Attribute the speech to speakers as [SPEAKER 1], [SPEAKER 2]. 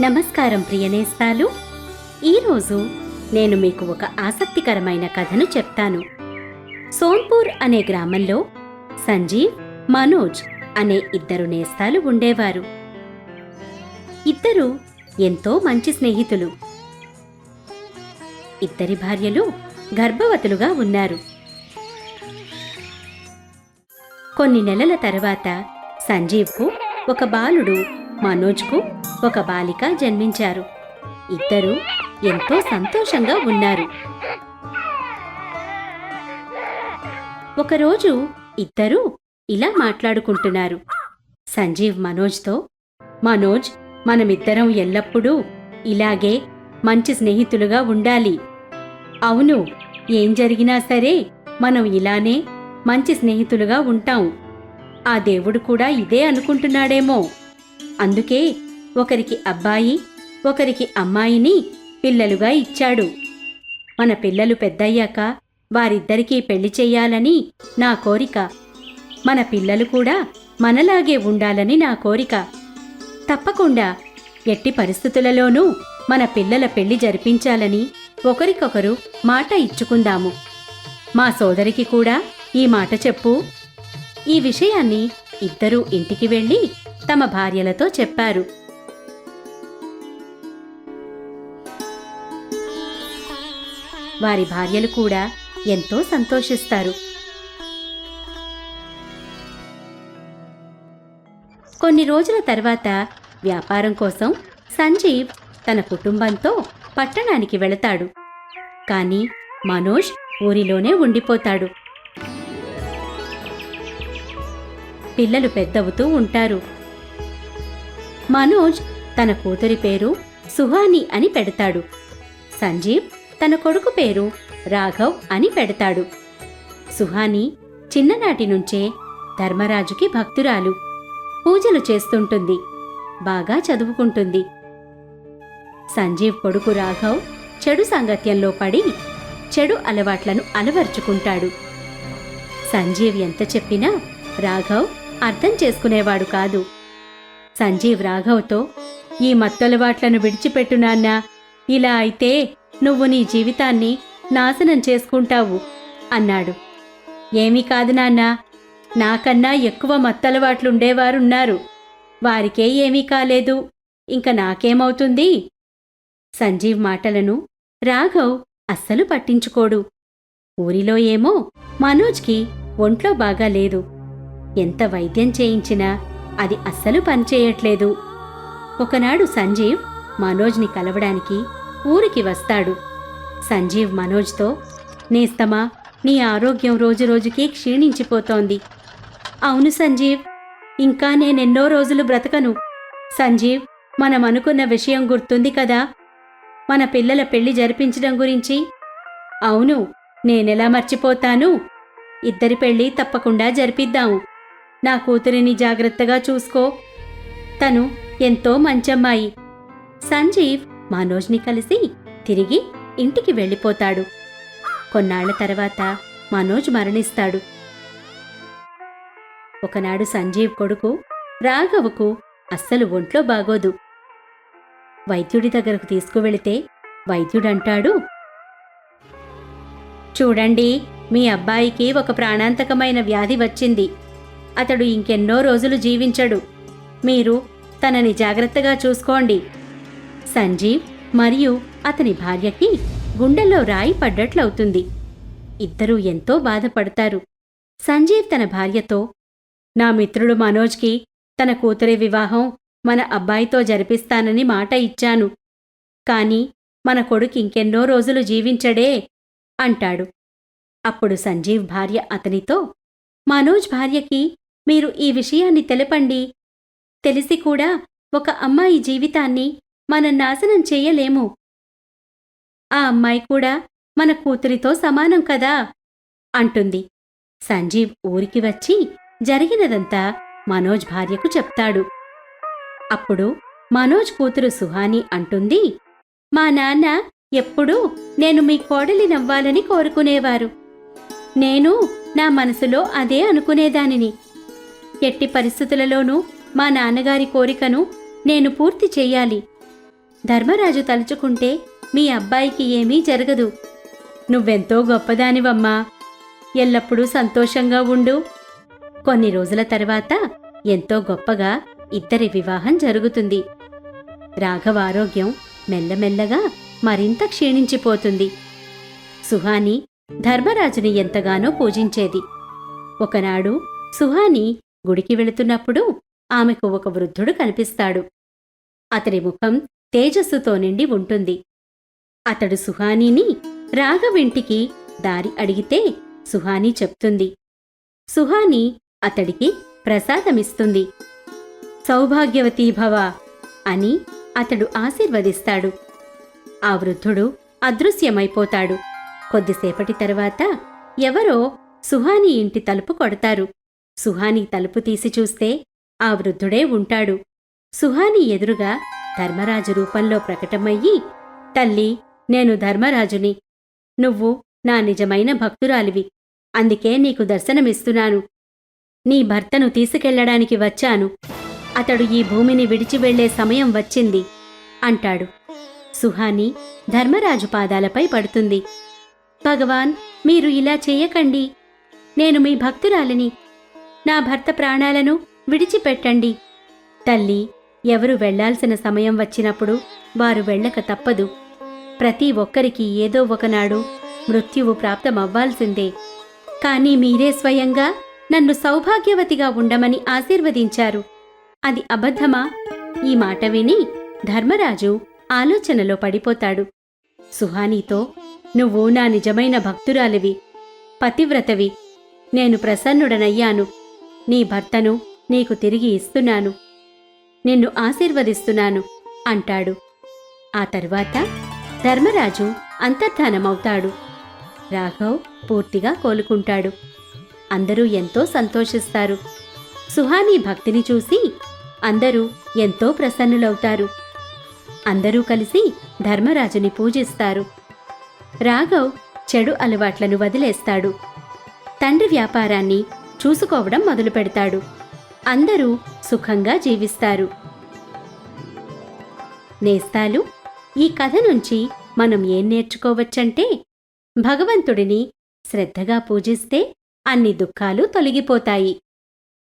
[SPEAKER 1] నమస్కారం ప్రియనేస్తాలు ఈరోజు నేను మీకు ఒక ఆసక్తికరమైన కథను చెప్తాను. సోన్పూర్ అనే గ్రామంలో సంజీవ్ మనోజ్ అనే ఇద్దరు నేస్తాలు ఉండేవారు. ఇద్దరు ఎంతో మంచి స్నేహితులు. ఇద్దరి భార్యలు గర్భవతులుగా ఉన్నారు. కొన్ని నెలల తర్వాత సంజీవ్కు ఒక బాలుడు మనోజ్కు ఒక బాలిక జన్మించారు. ఇద్దరు ఎంతో సంతోషంగా ఉన్నారు. ఒకరోజు ఇద్దరూ ఇలా మాట్లాడుకుంటున్నారు. సంజీవ్ మనోజ్తో మనోజ్ మనమిద్దరం ఎల్లప్పుడూ ఇలాగే మంచి స్నేహితులుగా ఉండాలి. అవును ఏం జరిగినా సరే మనం ఇలానే మంచి స్నేహితులుగా ఉంటాం. ఆ దేవుడు కూడా ఇదే అనుకుంటున్నాడేమో. అందుకే ఒకరికి అబ్బాయి ఒకరికి అమ్మాయిని పిల్లలుగా ఇచ్చాడు. మన పిల్లలు పెద్దయ్యాక వారిద్దరికీ పెళ్ళి చెయ్యాలని నా కోరిక. మన పిల్లలు కూడా మనలాగే ఉండాలని నా కోరిక. తప్పకుండా ఎట్టి పరిస్థితులలోనూ మన పిల్లల పెళ్ళి జరిపించాలని ఒకరికొకరు మాట ఇచ్చుకుందాము. మా సోదరికి కూడా ఈ మాట చెప్పు. ఈ విషయాన్ని ఇద్దరూ ఇంటికి వెళ్ళి తమ భార్యలతో చెప్పారు. వారి భార్యలు కూడా ఎంతో సంతోషిస్తారు. కొన్ని రోజుల తర్వాత వ్యాపారం కోసం సంజీవ్ తన కుటుంబంతో పట్టణానికి వెళతాడు. కానీ మనోజ్ ఊరిలోనే ఉండిపోతాడు. పిల్లలు పెద్దవుతూ ఉంటారు. మనోజ్ తన కూతురి పేరు సుహాని అని పెడతాడు. సంజీవ్ తన కొడుకు పేరు రాఘవ్ అని పెడతాడు. సుహాని చిన్ననాటి నుంచే ధర్మరాజుకి భక్తురాలు. పూజలు చేస్తుంటుంది. బాగా చదువుకుంటుంది. సంజీవ్ కొడుకు రాఘవ్ చెడు సాంగత్యంలో పడి చెడు అలవాట్లను అలవర్చుకుంటాడు. సంజీవ్ ఎంత చెప్పినా రాఘవ్ అర్థం చేసుకునేవాడు కాదు. సంజీవ్ రాఘవ్తో ఈ మత్తలవాట్లను విడిచిపెట్టు నాన్నా. ఇలా అయితే నువ్వు నీ జీవితాన్ని నాశనం చేసుకుంటావు అన్నాడు. ఏమీ కాదు నాన్నా. నాకన్నా ఎక్కువ మత్తలవాట్లుండేవారున్నారు. వారికే ఏమీ కాలేదు. ఇంక నాకేమవుతుంది? సంజీవ్ మాటలను రాఘవ్ అస్సలు పట్టించుకోడు. ఊరిలో ఏమో మనోజ్కి ఒంట్లో బాగా లేదు ఎంత వైద్యం చేయించినా అది అస్సలు పనిచేయట్లేదు. ఒకనాడు సంజీవ్ మనోజ్ని కలవడానికి ఊరికి వస్తాడు. సంజీవ్ మనోజ్తో నేస్తమా నీ ఆరోగ్యం రోజురోజుకి క్షీణించిపోతోంది. అవును సంజీవ్ ఇంకా నేనెన్నో రోజులు బ్రతకను. సంజీవ్ మనం అనుకున్న విషయం గుర్తుంది కదా? మన పిల్లల పెళ్ళి జరిపించడం గురించి? అవును నేనెలా మర్చిపోతాను? ఇద్దరి పెళ్ళి తప్పకుండా జరిపిద్దాము. నా కూతురిని జాగ్రత్తగా చూసుకో. తను ఎంతో మంచమ్మాయి. సంజీవ్ మనోజ్ని కలిసి తిరిగి ఇంటికి వెళ్ళిపోతాడు. కొన్నాళ్ళ తర్వాత మనోజ్ మరణిస్తాడు. ఒకనాడు సంజీవ్ కొడుకు రాఘవకు అస్సలు ఒంట్లో బాగోదు. వైద్యుడి దగ్గరకు తీసుకువెళితే వైద్యుడంటాడు చూడండి మీ అబ్బాయికి ఒక ప్రాణాంతకమైన వ్యాధి వచ్చింది. అతడు ఇంకెన్నో రోజులు జీవించడు. మీరు తనని జాగ్రత్తగా చూసుకోండి. సంజీవ్ మరియు అతని భార్యకి గుండెల్లో రాయి పడ్డట్లవుతుంది. ఇద్దరూ ఎంతో బాధపడతారు. సంజీవ్ తన భార్యతో నా మిత్రుడు మనోజ్కి తన కూతురి వివాహం మన అబ్బాయితో జరిపిస్తానని మాట ఇచ్చాను. కాని మన కొడుకు ఇంకెన్నో రోజులు జీవించడే అంటాడు. అప్పుడు సంజీవ్ భార్య అతనితో మనోజ్ భార్యకి మీరు ఈ విషయాన్ని తెలపండి. తెలిసి కూడా ఒక అమ్మాయి జీవితాన్ని మనం నాశనం చేయలేము. ఆ అమ్మాయి కూడా మన కూతురితో సమానం కదా? అంటుంది. సంజీవ్ ఊరికి వచ్చి జరిగినదంతా మనోజ్ భార్యకు చెప్తాడు. అప్పుడు మనోజ్ కూతురు సుహాని అంటుంది మా నాన్న ఎప్పుడూ నేను మీ కోడలి నవ్వాలని కోరుకునేవారు. నేను నా మనసులో అదే అనుకునేదానిని. ఎట్టి పరిస్థితులలోనూ మా నాన్నగారి కోరికను నేను పూర్తి చెయ్యాలి ధర్మరాజు తలుచుకుంటే మీ అబ్బాయికి ఏమీ జరగదు. నువ్వెంతో గొప్పదానివమ్మా. ఎల్లప్పుడూ సంతోషంగా ఉండు. కొన్ని రోజుల తర్వాత ఎంతో గొప్పగా ఇద్దరి వివాహం జరుగుతుంది. రాఘవ ఆరోగ్యం మెల్లమెల్లగా మరింత క్షీణించిపోతుంది. సుహాని ధర్మరాజుని ఎంతగానో పూజించేది. ఒకనాడు సుహాని గుడికి వెళుతున్నప్పుడు ఆమెకు ఒక వృద్ధుడు కనిపిస్తాడు. అతడి ముఖం తేజస్సుతో నిండి ఉంటుంది. అతడు సుహానీని రాఘవింటికి దారి అడిగితే సుహాని చెప్తుంది. సుహాని అతడికి ప్రసాదమిస్తుంది. సౌభాగ్యవతీ భవ అని అతడు ఆశీర్వదిస్తాడు. ఆ వృద్ధుడు అదృశ్యమైపోతాడు. కొద్దిసేపటి తర్వాత ఎవరో సుహాని ఇంటి తలుపు కొడతారు. సుహాని తలుపు తీసి చూస్తే ఆ వృద్ధుడే ఉంటాడు. సుహాని ఎదురుగా ధర్మరాజు రూపంలో ప్రకటమయ్యి తల్లి నేను ధర్మరాజుని. నువ్వు నా నిజమైన భక్తురాలివి. అందుకే నీకు దర్శనమిస్తున్నాను. నీ భర్తను తీసుకెళ్ళడానికి వచ్చాను. అతడు ఈ భూమిని విడిచి వెళ్ళే సమయం వచ్చింది అంటాడు. సుహాని ధర్మరాజు పాదాలపై పడుతుంది. భగవాన్ మీరు ఇలా చేయకండి. నేను మీ భక్తురాలిని. నా భర్త ప్రాణాలను విడిచిపెట్టండి. తల్లి ఎవరు వెళ్ళాల్సిన సమయం వచ్చినప్పుడు వారు వెళ్ళక తప్పదు. ప్రతి ఒక్కరికి ఏదో ఒకనాడు మృత్యువు ప్రాప్తమవ్వాల్సిందే. కానీ మీరే స్వయంగా నన్ను సౌభాగ్యవతిగా ఉండమని ఆశీర్వదించారు. అది అబద్ధమా? ఈ మాట విని ధర్మరాజు ఆలోచనలో పడిపోతాడు. సుహానీతో నువ్వు నా నిజమైన భక్తురాలివి పతివ్రతవి. నేను ప్రసన్నుడనయ్యాను. నీ భర్తను నీకు తిరిగి ఇస్తున్నాను. నిన్ను ఆశీర్వదిస్తున్నాను అంటాడు. ఆ తరువాత ధర్మరాజు అంతర్ధానమవుతాడు. రాఘవ్ పూర్తిగా కోలుకుంటాడు. అందరూ ఎంతో సంతోషిస్తారు. సుహానీ భక్తిని చూసి అందరూ ఎంతో ప్రసన్నులవుతారు. అందరూ కలిసి ధర్మరాజుని పూజిస్తారు. రాఘవ్ చెడు అలవాట్లను వదిలేస్తాడు. తండ్రి వ్యాపారాన్ని చూసుకోవడం మొదలుపెడతాడు. అందరూ సుఖంగా జీవిస్తారు. నేస్తాలు ఈ కథ నుంచి మనం ఏం నేర్చుకోవచ్చంటే భగవంతుడిని శ్రద్ధగా పూజిస్తే అన్ని దుఃఖాలు తొలగిపోతాయి.